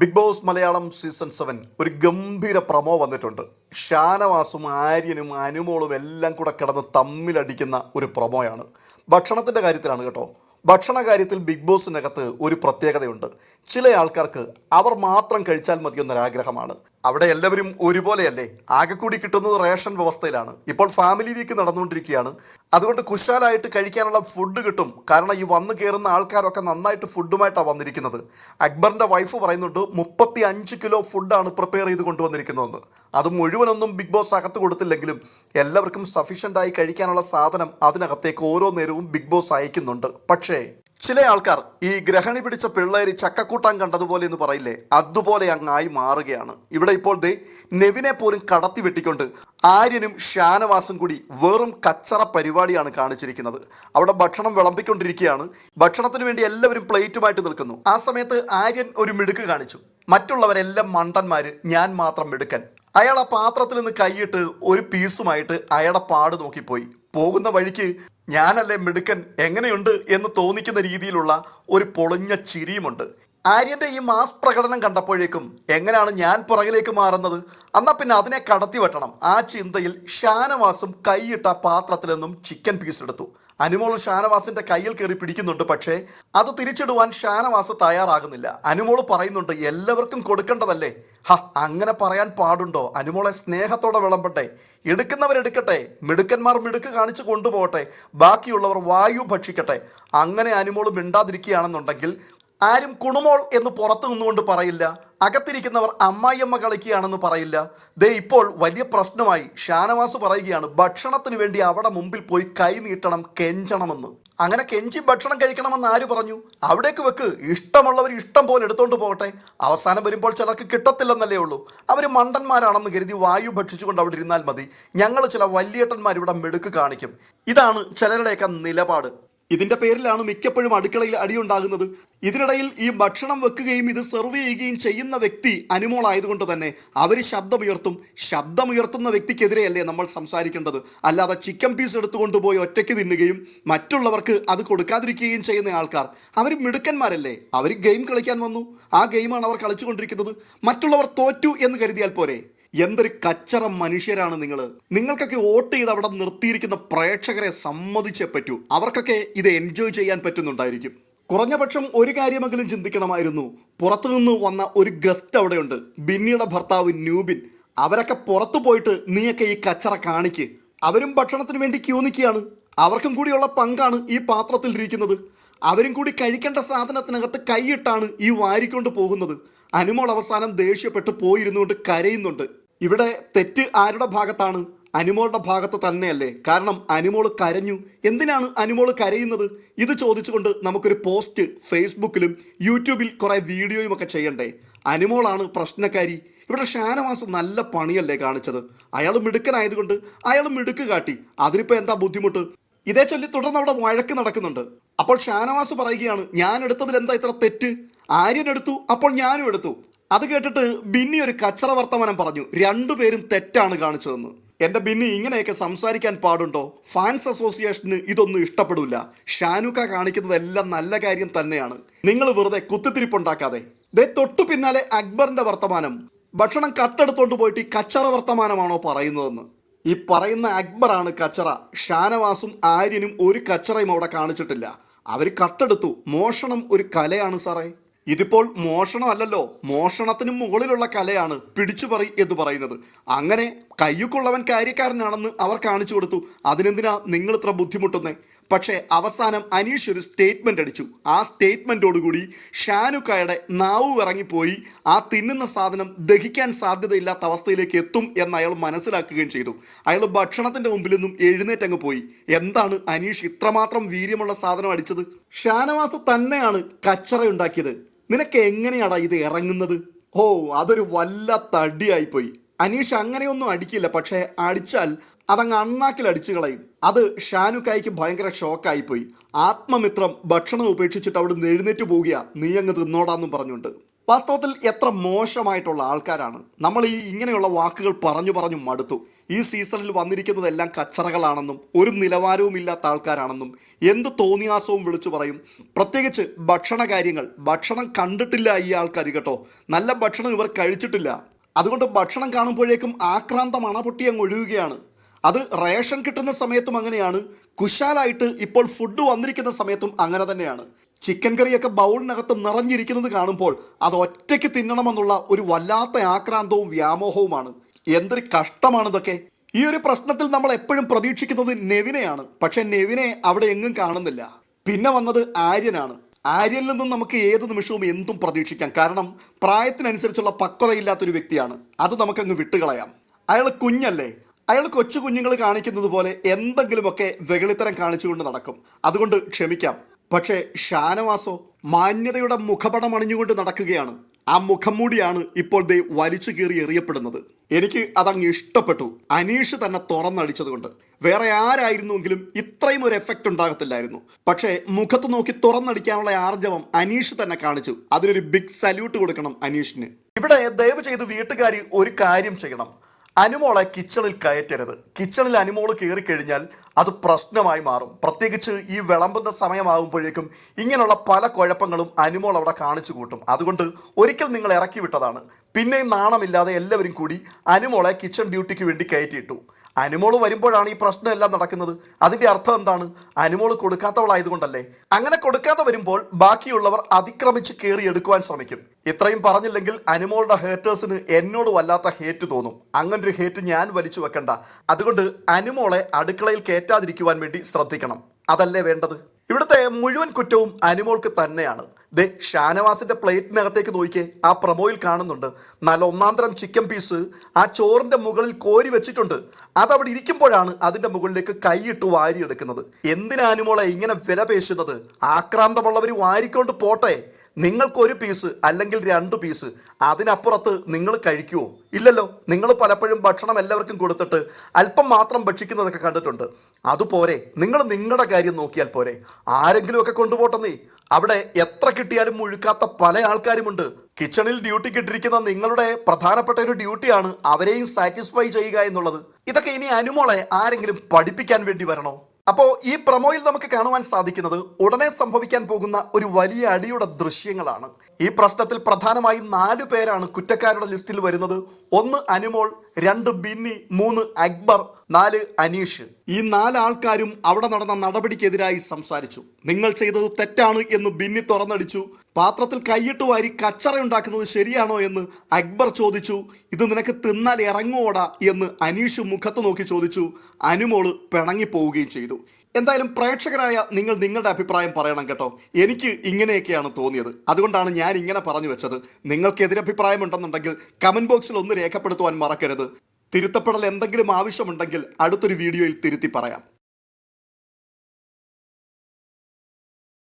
Bigg Boss Malayalam season seven ഒരു ഗംഭീര promo വന്നിട്ടുണ്ട്. ഷാനവാസും ആര്യനും അനുമോളും എല്ലാം കൂടെ കിടന്ന് തമ്മിലടിക്കുന്ന ഒരു പ്രൊമോയാണ് ഭക്ഷണത്തിന്റെ കാര്യത്തിലാണ് കേട്ടോ. ഭക്ഷണ കാര്യത്തിൽ ബിഗ് ബോസിനകത്ത് ഒരു പ്രത്യേകതയുണ്ട്. ചില ആൾക്കാർക്ക് അവർ മാത്രം കഴിച്ചാൽ മതിയെന്നൊരാഗ്രഹമാണ് അവിടെ എല്ലാവരും ഒരുപോലെയല്ലേ? ആകെ കൂടി കിട്ടുന്നത് റേഷൻ വ്യവസ്ഥയിലാണ്. ഇപ്പോൾ ഫാമിലി വീക്ക് നടന്നുകൊണ്ടിരിക്കുകയാണ്. അതുകൊണ്ട് കുശാലായിട്ട് കഴിക്കാനുള്ള ഫുഡ് കിട്ടും. കാരണം ഈ വന്നു കയറുന്ന ആൾക്കാരൊക്കെ നന്നായിട്ട് ഫുഡുമായിട്ടാണ് വന്നിരിക്കുന്നത്. അക്ബറിന്റെ വൈഫ് പറയുന്നുണ്ട് മുപ്പത്തി അഞ്ച് കിലോ ഫുഡാണ് പ്രിപ്പയർ ചെയ്ത് കൊണ്ടുവന്നിരിക്കുന്നതെന്ന്. അത് മുഴുവനൊന്നും ബിഗ് ബോസ് അകത്ത് കൊടുത്തില്ലെങ്കിലും എല്ലാവർക്കും സഫീഷ്യന്റായി കഴിക്കാനുള്ള സാധനം അതിനകത്തേക്ക് ഓരോ നേരവും ബിഗ് ബോസ് അയക്കുന്നുണ്ട്. പക്ഷേ ചില ആൾക്കാർ ഈ ഗ്രഹണി പിടിച്ച പിള്ളേര് ചക്കക്കൂട്ടാൻ കണ്ടതുപോലെ എന്ന് പറയില്ലേ? അതുപോലെ അങ്ങായി മാറുകയാണ്. ഇവിടെ ഇപ്പോൾ ദേ നെവിനെ പോലും കടത്തി വെട്ടിക്കൊണ്ട് ആര്യനും ഷാനവാസും കൂടി വെറും കച്ചറ പരിപാടിയാണ് കാണിച്ചിരിക്കുന്നത്. അവിടെ ഭക്ഷണം വിളമ്പിക്കൊണ്ടിരിക്കുകയാണ്. ഭക്ഷണത്തിന് വേണ്ടി എല്ലാവരും പ്ലേറ്റുമായിട്ട് നിൽക്കുന്നു. ആ സമയത്ത് ആര്യൻ ഒരു മിടുക്ക് കാണിച്ചു. മറ്റുള്ളവരെല്ലാം മണ്ടന്മാർ ഞാൻ മാത്രം മിടുക്കൻ. അയാൾ ആ പാത്രത്തിൽ നിന്ന് കൈയിട്ട് ഒരു പീസുമായിട്ട് അയാളുടെ പാട് നോക്കിപ്പോയി. പോകുന്ന വഴിക്ക് ഞാനല്ലേ മിടുക്കൻ? എങ്ങനെയുണ്ട് എന്ന് തോന്നിക്കുന്ന രീതിയിലുള്ള ഒരു പൊളിഞ്ഞ ചിരിയുമുണ്ട്. ആര്യന്റെ ഈ മാസ് പ്രകടനം കണ്ടപ്പോഴേക്കും എങ്ങനെയാണ് ഞാൻ പുറകിലേക്ക് മാറുന്നത്? എന്നാൽ പിന്നെ അതിനെ കടത്തി വെട്ടണം. ആ ചിന്തയിൽ ഷാനവാസും കൈയിട്ട പാത്രത്തിൽ നിന്നും ചിക്കൻ പീസ് എടുത്തു. അനുമോൾ ഷാനവാസിന്റെ കയ്യിൽ കയറി പിടിക്കുന്നുണ്ട് പക്ഷേ അത് തിരിച്ചിടുവാൻ ഷാനവാസ് തയ്യാറാകുന്നില്ല. അനുമോൾ പറയുന്നുണ്ട് എല്ലാവർക്കും കൊടുക്കേണ്ടതല്ലേ? ഹ അങ്ങനെ പറയാൻ പാടുണ്ടോ? അനുമോളെ സ്നേഹത്തോടെ വിളമ്പട്ടെ എടുക്കുന്നവരെടുക്കട്ടെ മിടുക്കന്മാർ മിടുക്ക് കാണിച്ചു കൊണ്ടുപോകട്ടെ ബാക്കിയുള്ളവർ വായു ഭക്ഷിക്കട്ടെ. അങ്ങനെ അനുമോൾ മിണ്ടാതിരിക്കുകയാണെന്നുണ്ടെങ്കിൽ ആരും കുണുമോൾ എന്ന് പുറത്തു നിന്നുകൊണ്ട് പറയില്ല. അകത്തിരിക്കുന്നവർ അമ്മായിയമ്മ കളിക്കുകയാണെന്ന് പറയില്ല. ദേ ഇപ്പോൾ വലിയ പ്രശ്നമായി. ഷാനവാസ് പറയുകയാണ് ഭക്ഷണത്തിന് വേണ്ടി അവിടെ മുമ്പിൽ പോയി കൈ നീട്ടണം കെഞ്ചണമെന്ന്. അങ്ങനെ കെഞ്ചി ഭക്ഷണം കഴിക്കണമെന്ന് ആര് പറഞ്ഞു? അവിടേക്ക് വെക്ക്. ഇഷ്ടമുള്ളവർ ഇഷ്ടം പോലെ എടുത്തോണ്ട് പോകട്ടെ. അവസാനം വരുമ്പോൾ ചിലർക്ക് കിട്ടത്തില്ലെന്നല്ലേ ഉള്ളൂ. അവർ മണ്ടന്മാരാണെന്ന് കരുതി വായു ഭക്ഷിച്ചുകൊണ്ട് അവിടെ ഇരുന്നാൽ മതി. ഞങ്ങൾ ചില വല്യേട്ടന്മാർ ഇവിടെ മെടുക്ക് കാണിക്കും. ഇതാണ് ചിലരുടെയൊക്കെ നിലപാട്. ഇതിന്റെ പേരിലാണ് മിക്കപ്പോഴും അടുക്കളയിൽ അടിയുണ്ടാകുന്നത്. ഇതിനിടയിൽ ഈ ഭക്ഷണം വെക്കുകയും ഇത് സെർവ് ചെയ്യുകയും ചെയ്യുന്ന വ്യക്തി അനുമോളായതുകൊണ്ട് തന്നെ അവർ ശബ്ദമുയർത്തും. ശബ്ദമുയർത്തുന്ന വ്യക്തിക്കെതിരെയല്ലേ നമ്മൾ സംസാരിക്കേണ്ടത്? അല്ലാതെ ചിക്കൻ പീസ് എടുത്തുകൊണ്ട് പോയി ഒറ്റയ്ക്ക് തിന്നുകയും മറ്റുള്ളവർക്ക് അത് കൊടുക്കാതിരിക്കുകയും ചെയ്യുന്ന ആൾക്കാർ. അവർ മിടുക്കന്മാരല്ലേ? അവർ ഗെയിം കളിക്കാൻ വന്നു. ആ ഗെയിമാണ് അവർ കളിച്ചുകൊണ്ടിരിക്കുന്നത്. മറ്റുള്ളവർ തോറ്റു എന്ന് കരുതിയാൽ പോരെ? എന്തൊരു കച്ചറ മനുഷ്യരാണ് നിങ്ങൾ നിങ്ങൾക്കൊക്കെ വോട്ട് ചെയ്ത് അവിടെ നിർത്തിയിരിക്കുന്ന പ്രേക്ഷകരെ സമ്മതിച്ചേ പറ്റൂ. അവർക്കൊക്കെ ഇത് എൻജോയ് ചെയ്യാൻ പറ്റുന്നുണ്ടായിരിക്കും. കുറഞ്ഞപക്ഷം ഒരു കാര്യമെങ്കിലും ചിന്തിക്കണമായിരുന്നു. പുറത്തുനിന്ന് വന്ന ഒരു ഗസ്റ്റ് അവിടെയുണ്ട്. ബിന്നിയുടെ ഭർത്താവ് ന്യൂബിൻ. അവരൊക്കെ പുറത്തു പോയിട്ട് നീയൊക്കെ ഈ കച്ചറ കാണിക്ക്. അവരും ഭക്ഷണത്തിന് വേണ്ടി ക്യൂ നിൽക്കുകയാണ്. അവർക്കും കൂടിയുള്ള പങ്കാണ് ഈ പാത്രത്തിൽ ഇരിക്കുന്നത്. അവരും കൂടി കഴിക്കേണ്ട സാധനത്തിനകത്ത് കൈയിട്ടാണ് ഈ വാരിക്കൊണ്ട് പോകുന്നത്. അനുമോൾ അവസാനം ദേഷ്യപ്പെട്ട് പോയിരുന്നുകൊണ്ട് കരയുന്നുണ്ട്. ഇവിടെ തെറ്റ് ആരുടെ ഭാഗത്താണ്? അനുമോളുടെ ഭാഗത്ത് തന്നെയല്ലേ. കാരണം അനുമോൾ കരഞ്ഞു. എന്തിനാണ് അനുമോൾ കരയുന്നത്? ഇത് ചോദിച്ചുകൊണ്ട് നമുക്കൊരു പോസ്റ്റ് ഫേസ്ബുക്കിലും യൂട്യൂബിൽ കുറേ വീഡിയോയും ഒക്കെ ചെയ്യണ്ടേ. അനുമോളാണ് പ്രശ്നക്കാരി. ഇവിടെ ഷാനവാസ് നല്ല പണിയല്ലേ കാണിച്ചത്. അയാൾ മിടുക്കനായതുകൊണ്ട് അയാൾ മിടുക്ക് കാട്ടി. അതിനിപ്പോൾ എന്താ ബുദ്ധിമുട്ട്? ഇതേ ചൊല്ലി തുടർന്ന് അവിടെ വഴക്ക് നടക്കുന്നുണ്ട്. അപ്പോൾ ഷാനവാസ് പറയുകയാണ് ഞാൻ എടുത്തതിൽ എന്താ ഇത്ര തെറ്റ്? ആര്യൻ എടുത്തു അപ്പോൾ ഞാനും എടുത്തു. അത് കേട്ടിട്ട് ബിന്നി ഒരു കച്ചറ വർത്തമാനം പറഞ്ഞു. രണ്ടുപേരും തെറ്റാണ് കാണിച്ചതെന്ന്. എന്റെ ബിന്നി ഇങ്ങനെയൊക്കെ സംസാരിക്കാൻ പാടുണ്ടോ? ഫാൻസ് അസോസിയേഷന് ഇതൊന്നും ഇഷ്ടപ്പെടില്ല ഷാനുക്ക കാണിക്കുന്നതെല്ലാം നല്ല കാര്യം തന്നെയാണ്. നിങ്ങൾ വെറുതെ കുത്തിത്തിരിപ്പുണ്ടാക്കാതെ. ദേ തൊട്ടു പിന്നാലെ അക്ബറിന്റെ വർത്തമാനം. ഭക്ഷണം കട്ടെടുത്തോണ്ട് പോയിട്ട് ഈ കച്ചറ വർത്തമാനമാണോ പറയുന്നതെന്ന്. ഈ പറയുന്ന അക്ബറാണ് കച്ചറ. ഷാനവാസും ആര്യനും ഒരു കച്ചറയും അവിടെ കാണിച്ചിട്ടില്ല. അവർ കട്ടെടുത്തു. മോഷണം ഒരു കലയാണ് സാറേ. ഇതിപ്പോൾ മോഷണമല്ലല്ലോ. മോഷണത്തിന് മുകളിലുള്ള കലയാണ് പിടിച്ചുപറി എന്ന് പറയുന്നത്. അങ്ങനെ കയ്യുക്കുള്ളവൻ കാര്യക്കാരനാണെന്ന് അവർ കാണിച്ചു കൊടുത്തു. അതിനെന്തിനാ നിങ്ങൾ ഇത്ര ബുദ്ധിമുട്ടുന്നേ? പക്ഷേ അവസാനം അനീഷ് ഒരു സ്റ്റേറ്റ്മെന്റ് അടിച്ചു. ആ സ്റ്റേറ്റ്മെന്റോടുകൂടി ഷാനുക്കായുടെ നാവ് ഇറങ്ങിപ്പോയി ആ തിന്നുന്ന സാധനം ദഹിക്കാൻ സാധ്യതയില്ലാത്ത അവസ്ഥയിലേക്ക് എത്തും എന്ന് അയാൾ മനസ്സിലാക്കുകയും ചെയ്തു. അയാൾ ഭക്ഷണത്തിന്റെ മുമ്പിൽ നിന്നും എഴുന്നേറ്റങ്ങ് പോയി. എന്താണ് അനീഷ് ഇത്രമാത്രം വീര്യമുള്ള സാധനം അടിച്ചത്? ഷാനവാസ് തന്നെയാണ് കച്ചറ ഉണ്ടാക്കിയത് നിനക്ക് എങ്ങനെയാടാ ഇത് ഇറങ്ങുന്നത്? ഓ അതൊരു വല്ലാത്ത അടിയായിപ്പോയി അനീഷ് അങ്ങനെയൊന്നും അടിക്കില്ല പക്ഷേ അടിച്ചാൽ അതങ്ങ് അണ്ണാക്കിൽ അടിച്ചു കളയും. അത് ഷാനുക്കായിക്ക് ഭയങ്കര ഷോക്കായിപ്പോയി. ആത്മമിത്രം ഭക്ഷണം ഉപേക്ഷിച്ചിട്ട് അവിടെ നിന്ന് എഴുന്നേറ്റ് പോകുക നീ അങ്ങ് തിന്നോടാന്നും പറഞ്ഞുകൊണ്ട്. വാസ്തവത്തിൽ എത്ര മോശമായിട്ടുള്ള ആൾക്കാരാണ്. നമ്മൾ ഈ ഇങ്ങനെയുള്ള വാക്കുകൾ പറഞ്ഞു പറഞ്ഞു മടുത്തു. ഈ സീസണിൽ വന്നിരിക്കുന്നതെല്ലാം കച്ചറകളാണെന്നും ഒരു നിലവാരവുമില്ലാത്ത ആൾക്കാരാണെന്നും എന്ത് തോന്നിയാസവും വിളിച്ചു പറയും. പ്രത്യേകിച്ച് ഭക്ഷണ കാര്യങ്ങൾ ഭക്ഷണം കണ്ടിട്ടില്ല ഈ ആൾക്കാർ കേട്ടോ. നല്ല ഭക്ഷണം ഇവർ കഴിച്ചിട്ടില്ല. അതുകൊണ്ട് ഭക്ഷണം കാണുമ്പോഴേക്കും ആക്രാന്തം പൊട്ടി അങ്ങ് ഒഴുകുകയാണ്. അത് റേഷൻ കിട്ടുന്ന സമയത്തും അങ്ങനെയാണ്. കുശാലായിട്ട് ഇപ്പോൾ ഫുഡ് വന്നിരിക്കുന്ന സമയത്തും അങ്ങനെ തന്നെയാണ്. ചിക്കൻ കറിയൊക്കെ ബൗളിനകത്ത് നിറഞ്ഞിരിക്കുന്നത് കാണുമ്പോൾ അത് ഒറ്റയ്ക്ക് തിന്നണമെന്നുള്ള ഒരു വല്ലാത്ത ആക്രാന്തവും വ്യാമോഹവുമാണ്. എന്തൊരു കഷ്ടമാണ് ഇതൊക്കെ? ഈ ഒരു പ്രശ്നത്തിൽ നമ്മൾ എപ്പോഴും പ്രതീക്ഷിക്കുന്നത് നെവിനെയാണ്. പക്ഷെ നെവിനെ അവിടെ എങ്ങും കാണുന്നില്ല. പിന്നെ വന്നത് ആര്യനാണ്. ആര്യനിൽ നിന്നും നമുക്ക് ഏത് നിമിഷവും എന്തും പ്രതീക്ഷിക്കാം. കാരണം പ്രായത്തിനനുസരിച്ചുള്ള പക്വതയില്ലാത്തൊരു വ്യക്തിയാണ്. അത് നമുക്കങ്ങ് വിട്ടുകളയാം. അയാൾ കുഞ്ഞല്ലേ? അയാൾ കൊച്ചു കുഞ്ഞുങ്ങൾ കാണിക്കുന്നത് പോലെ എന്തെങ്കിലുമൊക്കെ വെകളിത്തരം കാണിച്ചുകൊണ്ട് നടക്കും. അതുകൊണ്ട് ക്ഷമിക്കാം. പക്ഷേ ഷാനവാസോ മാന്യതയുടെ മുഖപടം അണിഞ്ഞുകൊണ്ട് നടക്കുകയാണ്. ആ മുഖം മൂടിയാണ് ഇപ്പോൾ ദേ വലിച്ചു കീറി എറിയപ്പെടുന്നത്. എനിക്ക് അതങ്ങ് ഇഷ്ടപ്പെട്ടു. അനീഷ് തന്നെ തുറന്നടിച്ചത് കൊണ്ട് വേറെ ആരായിരുന്നുവെങ്കിലും ഇത്രയും ഒരു എഫക്റ്റ് ഉണ്ടാകത്തില്ലായിരുന്നു. പക്ഷേ മുഖത്ത് നോക്കി തുറന്നടിക്കാനുള്ള ആർജവം അനീഷ് തന്നെ കാണിച്ചു. അതിനൊരു ബിഗ് സല്യൂട്ട് കൊടുക്കണം അനീഷിന്. ഇവിടെ ദയവ് ചെയ്ത് വീട്ടുകാരി ഒരു കാര്യം ചെയ്യണം. അനുമോളെ കിച്ചണിൽ കയറ്റരുത്. കിച്ചണിൽ അനുമോൾ കയറി കഴിഞ്ഞാൽ അത് പ്രശ്നമായി മാറും. പ്രത്യേകിച്ച് ഈ വിളമ്പുന്ന സമയമാകുമ്പോഴേക്കും ഇങ്ങനെയുള്ള പല കുഴപ്പങ്ങളും അനുമോൾ അവിടെ കാണിച്ചു കൂട്ടും. അതുകൊണ്ട് ഒരിക്കൽ നിങ്ങൾ ഇറക്കി വിട്ടതാണ് പിന്നെയും നാണമില്ലാതെ എല്ലാവരും കൂടി അനുമോളെ കിച്ചൺ ഡ്യൂട്ടിക്ക് വേണ്ടി കയറ്റിയിട്ടു. അനുമോൾ വരുമ്പോഴാണ് ഈ പ്രശ്നമെല്ലാം നടക്കുന്നത്. അതിന്റെ അർത്ഥം എന്താണ്? അനുമോൾ കൊടുക്കാത്തവളായതുകൊണ്ടല്ലേ? അങ്ങനെ കൊടുക്കാതെ വരുമ്പോൾ ബാക്കിയുള്ളവർ അതിക്രമിച്ച് കയറി എടുക്കുവാൻ ശ്രമിക്കും. ഇത്രയും പറഞ്ഞില്ലെങ്കിൽ അനുമോളുടെ ഹേറ്റേഴ്സിന് എന്നോട് വല്ലാത്ത ഹേറ്റ് തോന്നും. അങ്ങനൊരു ഹേറ്റ് ഞാൻ വലിച്ചു വെക്കണ്ട. അതുകൊണ്ട് അനുമോളെ അടുക്കളയിൽ കയറ്റാതിരിക്കുവാൻ വേണ്ടി ശ്രദ്ധിക്കണം. അതല്ലേ വേണ്ടത്? ഇവിടുത്തെ മുഴുവൻ കുറ്റവും അനുമോൾക്ക് തന്നെയാണ്. ദേ ഷാനവാസിന്റെ പ്ലേറ്റിനകത്തേക്ക് നോക്കിയേ ആ പ്രമോയിൽ കാണുന്നുണ്ട്. നല്ല ഒന്നാന്തരം ചിക്കൻ പീസ് ആ ചോറിന്റെ മുകളിൽ കോരി വെച്ചിട്ടുണ്ട്. അതവിടെ ഇരിക്കുമ്പോഴാണ് അതിന്റെ മുകളിലേക്ക് കൈയിട്ട് വാരിയെടുക്കുന്നത്. എന്തിനാ അനുമോളെ ഇങ്ങനെ വില പേശുന്നത്? ആക്രാന്തമുള്ളവർ വാരിക്കൊണ്ട് പോട്ടെ. നിങ്ങൾക്കൊരു പീസ് അല്ലെങ്കിൽ രണ്ട് പീസ് അതിനപ്പുറത്ത് നിങ്ങൾ കഴിക്കുമോ ഇല്ലല്ലോ. നിങ്ങൾ പലപ്പോഴും ഭക്ഷണം എല്ലാവർക്കും കൊടുത്തിട്ട് അല്പം മാത്രം ഭക്ഷിക്കുന്നതൊക്കെ കണ്ടിട്ടുണ്ട്. അതുപോരെ നിങ്ങൾ നിങ്ങളുടെ കാര്യം നോക്കിയാൽ പോരെ. ആരെങ്കിലുമൊക്കെ കൊണ്ടുപോട്ടെന്നേ അവിടെ എത്ര കിട്ടിയാലും മുഴുക്കാത്ത പല ആൾക്കാരുമുണ്ട്. കിച്ചണിൽ ഡ്യൂട്ടി കിട്ടിയിരിക്കുന്ന നിങ്ങളുടെ പ്രധാനപ്പെട്ട ഒരു ഡ്യൂട്ടിയാണ് അവരെയും സാറ്റിസ്ഫൈ ചെയ്യുക എന്നുള്ളത്. ഇതൊക്കെ ഇനി അനുമോളെ ആരെങ്കിലും പഠിപ്പിക്കാൻ വേണ്ടി വരണോ? അപ്പോൾ ഈ പ്രമോയിൽ നമുക്ക് കാണുവാൻ സാധിക്കുന്നത് ഉടനെ സംഭവിക്കാൻ പോകുന്ന ഒരു വലിയ അടിയുടെ ദൃശ്യങ്ങളാണ്. ഈ പ്രശ്നത്തിൽ പ്രധാനമായും നാലു പേരാണ് കുറ്റക്കാരുടെ ലിസ്റ്റിൽ വരുന്നത്. ഒന്ന് അനുമോൾ രണ്ട് ബിന്നി മൂന്ന് അക്ബർ നാല് അനീഷ്. ഈ നാലാൾക്കാരും അവിടെ നടന്ന നടപടിക്കെതിരായി സംസാരിച്ചു. നിങ്ങൾ ചെയ്തത് തെറ്റാണ് എന്ന് ബിന്നി തുറന്നടിച്ചു. പാത്രത്തിൽ കൈയിട്ട് വാരി കച്ചറ ഉണ്ടാക്കുന്നത് ശരിയാണോ എന്ന് അക്ബർ ചോദിച്ചു. ഇത് നിനക്ക് തിന്നാൽ ഇറങ്ങുവോടാ എന്ന് അനീഷ് മുഖത്ത് നോക്കി ചോദിച്ചു. അനുമോൾ പിണങ്ങിപ്പോവുകയും ചെയ്തു. എന്തായാലും പ്രേക്ഷകരായ നിങ്ങൾ നിങ്ങളുടെ അഭിപ്രായം പറയണം കേട്ടോ. എനിക്ക് ഇങ്ങനെയൊക്കെയാണ് തോന്നിയത്. അതുകൊണ്ടാണ് ഞാൻ ഇങ്ങനെ പറഞ്ഞു വെച്ചത്. നിങ്ങൾക്ക് എതിരഭിപ്രായം ഉണ്ടെന്നുണ്ടെങ്കിൽ കമന്റ് ബോക്സിൽ ഒന്ന് രേഖപ്പെടുത്തുവാൻ മറക്കരുത്. തിരുത്തപ്പെടൽ എന്തെങ്കിലും ആവശ്യമുണ്ടെങ്കിൽ അടുത്തൊരു വീഡിയോയിൽ തിരുത്തി പറയാം.